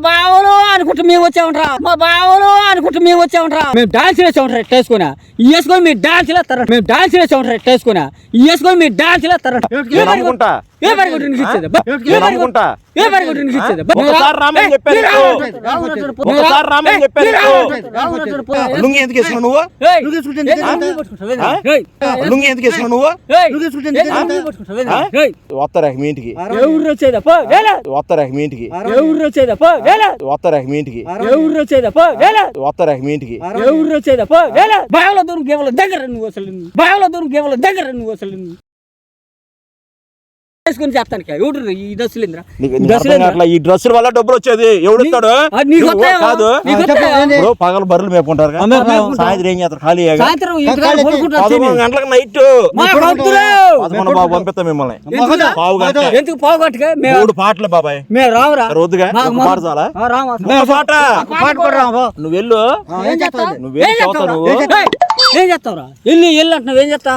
బావలు అనుకుంటూ మేము వచ్చామంటారా మా బావలు అనుకుంటూ మేము వచ్చామంటారా మేము డాన్స్ వేసామంటారా ఇట్ట వేసుకున్నా వేసుకొని మీరు డాన్స్ వేస్తారా మేము డాన్స్ వేసామంటారా ఇట్ట వేసుకున్నా వేసుకొని మీరు డాన్స్ అనుకుంటా. ఏ మరి కొట్టి నీకు ఇచ్చేది. ఏ కొట్టి నీకు ఇచ్చేది. లుంగి ఎందుకు వేసుకున్నావు నువ్వు లుంగి ఎందుకు వేసుకున్నావు నువ్వు వస్తారా మీ ఇంటికి ఏ ఊరు వచ్చేదా పో వేలా వస్తారా మీ ఇంటికి ఏ ఊరు వచ్చేదా పో వేలా వస్తారా మీ ఇంటికి ఏ ఊరు వచ్చేదా? పో వేలా వస్తారా మీ ఇంటికి? ఏ ఊరు వచ్చేదా? పో వేలా బావల దూరం గేవల దగ్గర నువ్వు అసలు. బావల దూరం గేవల దగ్గర నువ్వు అసలు. వేసుకొని చెప్తాను ఎవడు ఈ దశలు ఇంద్ర? ఈ డ్రెస్సుల వల్ల డబ్బులు వచ్చేది? ఎవడు ఇస్తాడు? నీకు నువ్వు వస్తాయా? కాదు. నీకు వస్తాయా? ఇప్పుడు పగలు బర్రెలు మేపుకుంటారు? మేపుకుంటాం. సాయంత్రం ఏం చేస్తారు? ఖాళీ గంటలకు నైట్. బాబు పంపిస్తాం మిమ్మల్ని. ఎందుకు? పావు గంట. ఎందుకు? పోగొట్టుగా మేము మూడు పాటలు బాబాయ్. మేము రావురా. మా- పాట చాలా? పాట. పాట కూడా నువ్వు వెళ్ళు. ఏం చేస్తావు? నువ్వేం ఏం? ఏయ్, ఏం చేస్తావురా? అంటున్నావు. ఏం చేస్తా?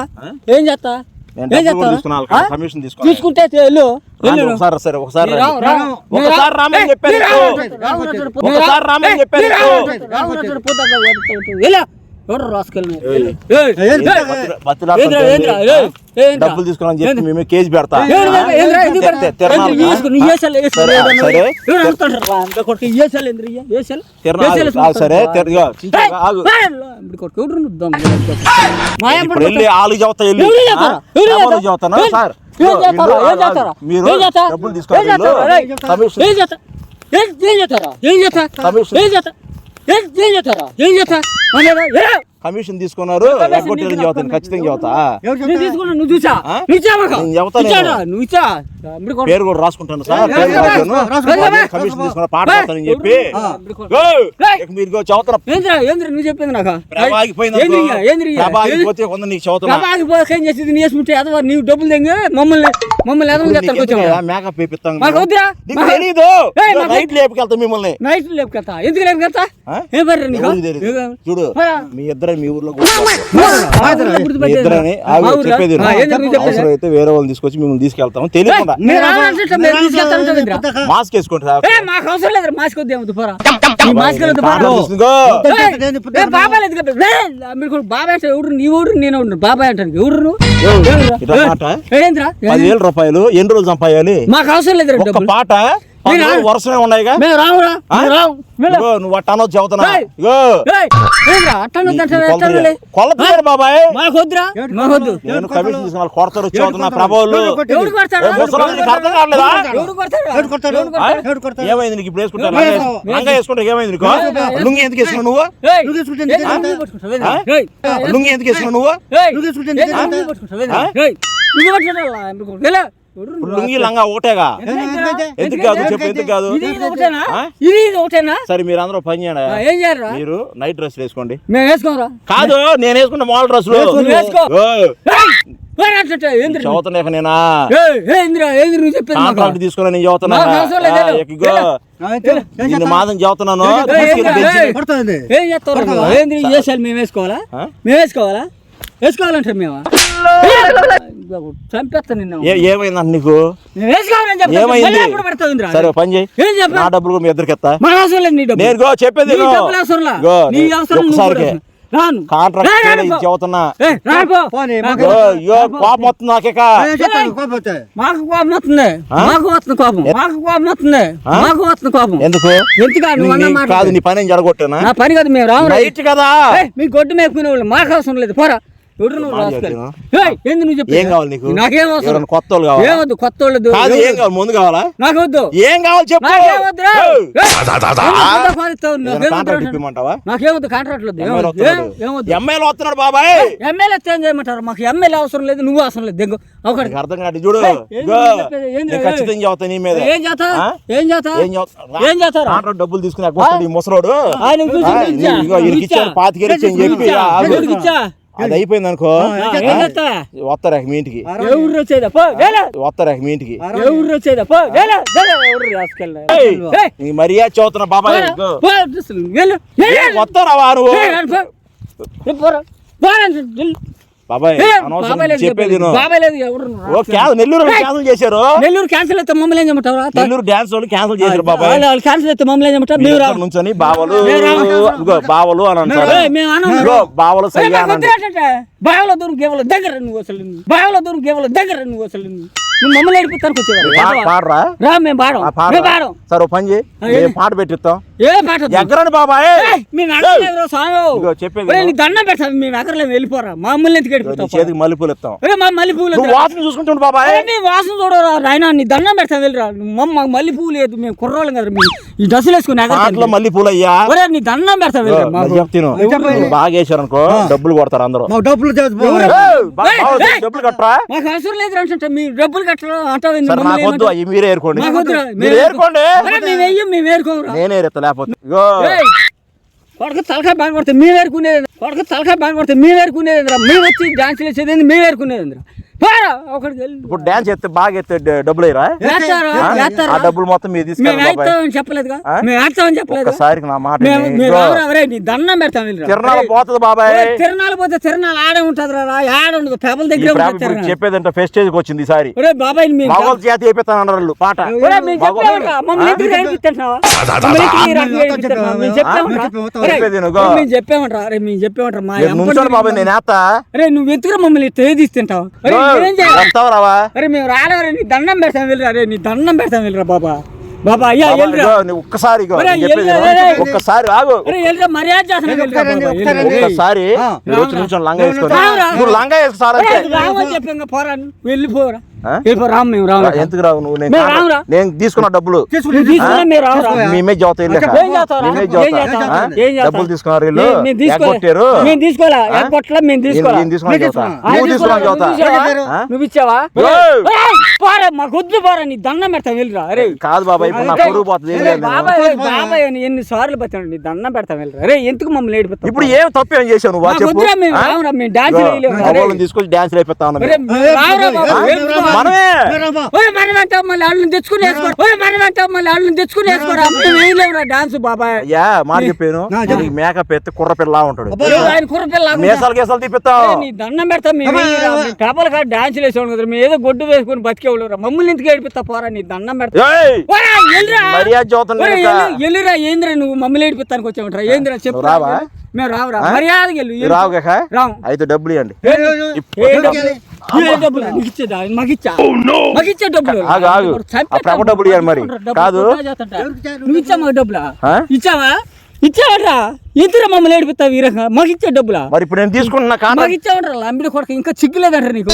ఏం చేస్తా? కమిషన్ తీసుకుంటే ఎల్లు ఒకసారి సరే ఒకసారి ఒకసారి. రామని చెప్పాను. ఒకసారి రామని చెప్పాను ఎవరు రాసుకెళ్ళిన? ఏయ్. ఏయ్, ఏయ్, బతులు- బతులు ఏంద్రా, ఆడుతుంటే ఏంద్రా, ఏయ్, ఏంద్రా? డబ్బులు తీసుకున్నాను చెప్పి ఏంద్రా? మేము కేజీ పెడతా ఏంద్రా, ఏంద్రా, ఎందుకు తె- పెడతా? తె- తిరణాలు ఏంద్రా, వేసుకో, నీ ఏసాలు వేసుకో, సరే, ఏదన్నా సరే. ఎవరు అనుకుంటారు, రా, ఇంకా కొడుకు, ఈ ఏసాలు ఏంద్రా, ఈ ఏసాలు? తిరణాలు. ఏసాలు ఆ, వేసుకుంటారు, సరే రా. తిర- ఇగో, చించు, ఏయ్, ఆగు. ఏయ్, ఇప్పుడు కొడుకు, ఎవరు నువ్వు దొంగ? మాయం ఇప్పుడు వెళ్ళి పడుకుంటా. ఆలు చదువుతా వెళ్ళి ఎవరు ఆ? చేస్తారా? ఎవరు ఎవరు చేస్తారా? చదువుతానా? ఏం- సార్ ఏం ఇగో, చేస్తారా? వీళ్ళు ఏం చేస్తారా? మీరు ఏం చేస్తారా? డబ్బులు తీసుకోవాలి ఏం చేస్తారా? ఏం చేస్తా? ఏం ఏం చేస్తారా? ఏం చేస్తా? ఏం చేస్తా? ఏం ఏం చేస్తారా? ఏం చేస్తా? కమిషన్ తీసుకున్నారు. చదువుతాను ఖచ్చితంగా చదువుతా చూసా? పేరు కూడా రాసుకుంటాను సార్ పేరు. కమిషన్ తీసుకున్న పాట పాడతానని చెప్పి మీరు నువ్వు చెప్పింది నాకు ఆగిపోయింది కొంత నీకు పోక ఏం చేసేది నీ వేసుకుంటే అదవా నీవు డబ్బులు తెంగి మమ్మల్ని మమ్మల్ని ఎదవ చేస్తాను మేకప్ వేపిస్తాం మాకు వద్దురా తెలీదు నైట్ లేపుకెళ్తాం మిమ్మల్ని నైట్ లేపుకెళ్తా ఎందుకు లేపుకెళ్తా? ఏం చూడు. మీ ఇద్దరే మా ఊర్లో. ఇద్దరని మా ఊర్లో? చెప్పేది? అవసరం అయితే వేరే వాళ్ళని తీసుకొచ్చి మిమ్మల్ని తీసుకెళ్తాం తెలియకుండా. మాస్క్ వేసుకోండి సార్ ఏ, మాకు అవసరం లేదు మాస్క్ పోరా. బాబాయ్ ఎవరు? నీ ఊరు నేను బాబాయ్ అంటాను ఎవరు? పదివేల రూపాయలు ఎన్ని రోజులు సంపాయాలి? మాకు అవసరం లేదు పాట? వరుసనే ఉన్నాయిగా. మేము రావురా రావు నువ్వు అట్టను బాబాయ్. నేను కమిషన్ తీసుకున్న కొడతారు చదువుతున్నా ప్రభావాలు? ఏమైంది నీకు ఇప్పుడు వేసుకుంటా. లంగా వేసుకుంటా ఏమైంది నీకు? లుంగి ఎందుకు వేసుకున్నావు నువ్వు? లుంగి ఎందుకు వేసుకున్నావు నువ్వు? లుంగి లంగా ఒకటేగా? ఎందుకు? కాదు? చెప్పు ఎందుకు కాదు? సరే మీరు అందరూ పని చేయండి. ఆ, ఏం చేయరా మీరు నైట్ డ్రెస్ వేసుకోండి. మేము వేసుకోరా? కాదు నేను వేసుకున్న మామూలు డ్రెస్? చదువుతున్నా నేనా? కాంట్రాక్ట్ తీసుకున్నా చదువుతున్నా మాదం చదువుతున్నాను. వేసుకోవాలా? మేము వేసుకోవాలా? వేసుకోవాలంటారు మేము? చంపేస్తా నిన్ను. నీకు? ఏమైంది? మళ్ళీ ఎప్పుడు పెడతావు ఇంద్రా? సరే ఓ పని చేయి. ఏం చెప్పా నా డబ్బులు మీ ఇద్దరికి ఎత్తా. నేను గో చెప్పేది కాంట్రాక్ట్. చదువుతున్నా కోపం వస్తుంది. మాకు కోపం వస్తుంది? మాకు వస్తుంది కోపం. మాకు కోపం వస్తుంది? మాకు వస్తుంది కోపం. ఎందుకు? ఎందుకు కాదు నీ పని జరగొట్టేనా నా పని కాదు మేము రాము కదా. మీ గొడ్డు మేపుకునే వాళ్ళు మాకు అవసరం లేదు. పోరా. ఎవడు నువ్వు ఏంది? ఏం కావాలి నీకు? నాకేం అవసరం? ఎవరైనా కొత్త వాళ్ళు కావాలా? ఏమొద్దు కొత్త వాళ్ళదు కాదు ఏం కావాలి? ముందు కావాలా? నాకు వద్దు? ఏం కావాలి చెప్పు నాకేమొద్దు కాంట్రాక్ట్ ఏమొద్దు. ఎమ్మెల్యే వస్తున్నాడు బాబాయ్. ఎమ్మెల్యే చేంజ్ చేయమంటారు? మాకు ఎమ్మెల్యే అవసరం లేదు నువ్వు అవసరం లేదు. దిగు. ఒకటి. అర్థం కాదు చూడు? ఖచ్చితంగా నీ మీద. ఏం చేస్తా? ఏం చేస్తా? ఏం కాంట్రాక్ట్ డబ్బులు తీసుకుని ముసలోడు. ఆయన చెప్పి అది అయిపోయింది అనుకో. వస్తారా మీ ఇంటికి? ఊరు వచ్చేదా? వస్తారా మీ ఇంటికి? వచ్చేదా? ఎవరు నీకు మర్యాద చదువుతున్నా బాబాయ్ ఇగో. వస్తారా వా నువ్వు? బాబాయ్ చెప్పేది నెల్లూరు క్యాన్సిల్ చేశారు. నెల్లూరు క్యాన్సిల్ అయితే మమ్మల్ని ఏం చేయమంటారా నెల్లూరు డాన్స్ వాళ్ళు క్యాన్సిల్ చేశారు బాబాయ్. వాళ్ళు వాళ్ళు క్యాన్సిల్ అయితే మమ్మల్ని ఏం చేయమంటారు? మీరు రా. నుంచొని బావలు బావలు అని అంటారు. బావిలో దూరం కేవలం దగ్గర నువ్వు అసలు బావిలో దూరం కేవలం దగ్గర నువ్వు అసలు నువ్వు మమ్మల్ని ఏడిపిస్తానికి వచ్చేవారు. పా- పాడరా? రా మేము పాడం మేము పాడం సరే పని చేయి? మేము పాట పెట్టిస్తాం ఏ పాట వద్దు. ఎగ్గరండి బాబాయ్ మేము అడగలేదు స్వామి చెప్పేది దండం పెడతాం మేము ఎక్కడలేము వెళ్ళిపోరా. మమ్మల్ని ఎందుకు నీ ఏడిపిస్తావు? చేతికి మల్లెపూలు ఇస్తాం. ఒరే మా మల్లె పువ్వులు నువ్వు వాసన చూసుకుంటుండు బాబాయ్ నీ వాసన చూడరా నాయన నీ దండం పెడతా వెళ్ళరా. మమ్మ మల్లె పువ్వు లేదు మేము కుర్రోళ్ళం కదా మీ ఈ డ్రెస్సులు వేసుకుని అయ్యా. ఒరే నీ దండం పెడతా ఇగో, వెళ్ళరా నేను మాకు. చెప్తాను. నువ్వు బాగా వేసారు అనుకో డబ్బులు కొడతారు అందరూ. డబ్బులు. డబ్బులు కట్టరా? అవసరం లేదు డబ్బులు అంటావు నాకు ఏమంటావు? అవి మీరే ఏరుకోండి. మీరు మేము వెయ్యం మేము ఏరుకోమురా నేనే ఏరుతా లేకపోతే కొడక తలకాయ బాగా కొడితే మేము ఏరుకునేది కొడక తలకాయ బాగా కొడితే మేము ఏరుకునేది మేము వచ్చి డాన్స్ చేసేది మేము ఏరుకునేది ఇప్పుడు డాన్స్ చేస్తే బాగా ఎత్తే డబ్బులు అయ్యరా? ఆ? డబ్బులు మొత్తం మీరు తీసుకెళ్ళి చెప్పలేదు ఒక్కసారికి నా మాట దండం పెడతాం. తిరణాలు పోతుంది బాబాయ్. తిరణాలు పోతే తిరణాలు ఆడే ఉంటది రా ఆడ ఉండదు. పేపల ఈ దగ్గర. చెప్పేదంటే ఫెస్టేజ్కి వచ్చింది ఈసారి బాబాయ్ మగవాళ్ళ చేతి అయిపోతాను వాళ్ళు పాట. ఒరేయ్, మేము మగవాళ్ళు- చెప్పామంటా, మమ్మల్ని ఆ? ఎందుకు రేగిస్తున్నావా? మమ్మల్ని ఎందుకు ఈ రకంగా రేగిస్తున్నావా? మేము చెప్పామంటా. ఒరేయ్, చెప్పేది నువ్వు. మేము చెప్పామంటా అరే మేము చెప్పామంటా మా బాబాయ్ నేను నువ్వు ఎందుకు మమ్మల్ని తేదీస్తుంటావు? వస్తావా రావా మేము రాలేవరే నీ దండం పెడతాం వెళ్ళరా అరే నీ దండం పెడతాం వెళ్ళరా బాబా బాబా అయ్యా వెళ్ళరా ఒక్కసారి. ఒక్కసారి ఆగు అరే వెళ్ళరా మర్యాద. ఒరేయ్. ఒక్కసారి లంగా. నువ్వు లంగా వేసుకో సార్ పోరా. వెళ్ళిపోరా రాము మేము రాము ఎందుకు రావు నువ్వు? నేను తీసుకున్న డబ్బులు. మేము? డబ్బులు తీసుకున్నారు వీళ్ళు? మేము- ఆ, నువ్వు ఇచ్చావా? పోరా మాకు వద్దు పోరా నీ దండం పెడతా వెళ్ళరా. అరే కాదు బాబాయ్. బాబాయ్ ఎన్ని సార్లు బతాడు నీ దండం పెడతా వెళ్ళరా. అరే ఎందుకు మమ్మల్ని ఏడిపోతావు ఇప్పుడు ఏం తప్పు ఏం చేశావు నువ్వు? డాన్స్ తీసుకొచ్చి డాన్స్ ఉన్నాం మనమే. రామా. ఒరే మనం అంటావు మళ్ళీ వాళ్ళని తెచ్చుకుని వేసుకో. ఒరే మనం అంటావు మళ్ళీ వాళ్ళని తెచ్చుకుని వేసుకోరా? మేము వేయలేమురా డాన్స్ బాబాయ్. అయ్యా మాట చెప్పాను. నీకు మేకప్ ఎత్తే కుర్ర పిల్ల ఉంటాడు ఆయన లాగా ఉంటా. మీసాలు గీసాలు తీపిస్తాం అరే, నీ దండం పెడతా మేము పేపర్ కాడ డాన్స్ వేసేవాడు కదా మేము ఏదో గొడ్డు వేసుకుని బతికేవాళ్ళరా. మమ్మల్ని ఎందుకు ఏడిపిస్తా? పోరా నీ దండం పెడతా. ఎల్లురా. ఏంద్రా నువ్వు మమ్మల్ని ఏడిపిస్తానికి వచ్చామంటారా ఏంద్రా? చెప్పు? మేము రావురా? మర్యాదకి వెళ్ళు రావు అయితే డబ్బులు ఇవ్వండి. ఏ డబ్బులు? ఏ డబ్బులు? నీకు ఇచ్చేదా? మాకు ఇచ్చా? మాకు ఇచ్చే డబ్బులు ఆగు, ఆగు. చంపేస్తా. ఆ ప్రభు డబ్బులు ఇవ్వాలి మరి. డబ్బులు కాదు. నువ్వు ఇచ్చా మాకు డబ్బులా? ఇచ్చావా ఇచ్చావట్రా ఎందుకు మమ్మల్ని ఏడిపిస్తావు ఈ రకంగా మాకు ఇచ్చే డబ్బులా మరి ఇప్పుడు నేను తీసుకుంటున్నా మాకు కాంట్రాక్ట్ ఇచ్చావంటారా లంబిడి కొడక ఇంకా చిక్కులేదంటారా నీకు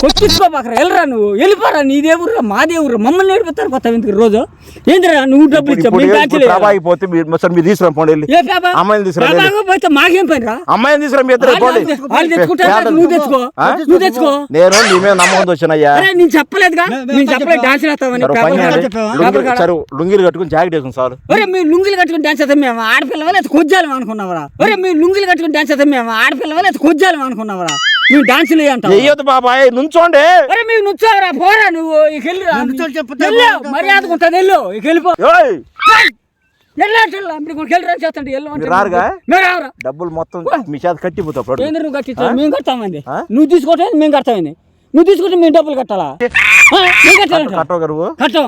కొట్టించుకోపాకరా వెళ్ళరా నువ్వు. వెళ్ళిపోరా. నీ దేవుర్రా మా దేవుర్రా మమ్మల్ని నేర్పిస్తారు కొత్త ఎందుకు రోజు? ఏందిరా నువ్వు డబ్బులు ఇచ్చావు? మేము ప్రభా అయిపోతే మీరు సరే మీరు తీసుకురా పోండి వెళ్ళి. ఏ పాప? అమ్మాయిని తీసుకురా వెళ్ళి. పాప పోతే మాకేం పని రా? అమ్మాయిని తీసుకురా మీ ఇద్దరు పోండి. వాళ్ళు తెచ్చుకుంటారు. నువ్వు తెచ్చుకో. ఆ? నువ్వు తెచ్చుకో. నేను నీ మీద నమ్మకం వచ్చానయ్యా అరే నేను చెప్పలేదుగా. నేను చెప్పలేదు డాన్స్ వేస్తామని సరే, పేపర్ పని కాడ. చేయండి. చెప్పావా? పేపర్ లుంగీలు- కాడ. సరే లుంగీలు కట్టుకుని జాకెట్ వేసుకుని సార్. ఒరే మీరు లుంగిలు కట్టుకుని డాన్స్ చేస్తాం మేము. ఆడపిల్లవా లేదా కొజ్జాలం అనుకున్నావరా. ఒరే మీరు లుంగిలు కట్టుకుని డాన్స్ చేస్తాం మేము. ఆడపిల్లవా లేదా కొజ్జాలం అనుకున్నావరా. మేము డాన్సులు అంటాం చెయ్యొద్దు బాబాయ్ నుంచోండి. ఒరే మీరు నుంచోవరా? పోరా నువ్వు ఇక వెళ్ళిరా నుంచోని చెప్తా. వెళ్ళు మర్యాదగా ఉంటుంది వెళ్ళు ఇక వెళ్ళిపో. డబ్బులు మొత్తం మీ చేత కట్టిపోతావు నువ్వు మేము కట్టామండి? నువ్వు తీసుకుంటే మేము కడతామండి. నువ్వు తీసుకుంటే మేము డబ్బులు కట్టాలా? కట్టాలంట కట్టవు గారు కట్టం